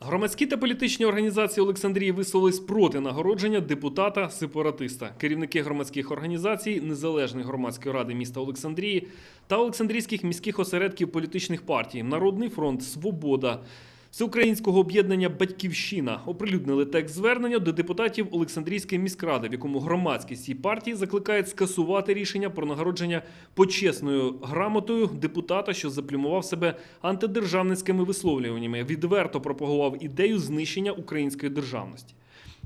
Громадські та політичні організації Олександрії висловились проти нагородження депутата-сепаратиста. Керівники громадських організацій, Незалежної громадської ради міста Олександрії та Олександрійських міських осередків політичних партій Народний фронт, Свобода. Всеукраїнського об'єднання Батьківщина оприлюднили текст звернення до депутатів Олександрійської міськради, в якому громадськість цієї партії закликає скасувати рішення про нагородження почесною грамотою депутата, що заплюмував себе антидержавницькими висловлюваннями, відверто пропагував ідею знищення української державності.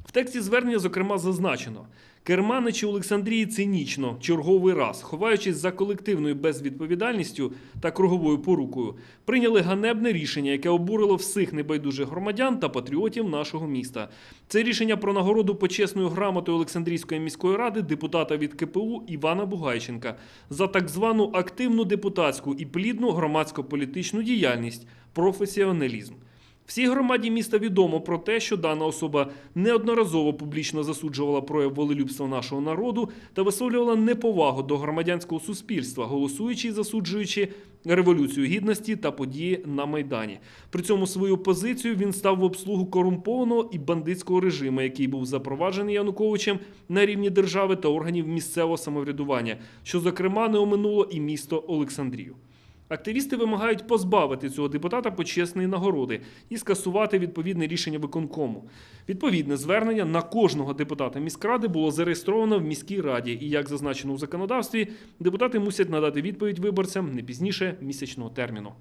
В тексті звернення, зокрема, зазначено: керманичі Олександрії цинічно, черговий раз, ховаючись за колективною безвідповідальністю та круговою порукою, прийняли ганебне рішення, яке обурило всіх небайдужих громадян та патріотів нашого міста. Це рішення про нагороду почесною грамотою Олександрійської міської ради депутата від КПУ Івана Бугайченка за так звану активну депутатську і плідну громадсько-політичну діяльність, професіоналізм. Всій громаді міста відомо про те, що дана особа неодноразово публічно засуджувала прояв волелюбства нашого народу та висловлювала неповагу до громадянського суспільства, голосуючи і засуджуючи революцію гідності та події на майдані. При цьому свою позицію він став в обслугу корумпованого і бандитського режиму, який був запроваджений Януковичем на рівні держави та органів місцевого самоврядування, що зокрема не оминуло і місто Олександрію. Активісти вимагають позбавити цього депутата почесної нагороди і скасувати відповідне рішення виконкому. Відповідне звернення на кожного депутата міськради було зареєстровано в міській раді. І як зазначено у законодавстві, депутати мусять надати відповідь виборцям не пізніше місячного терміну.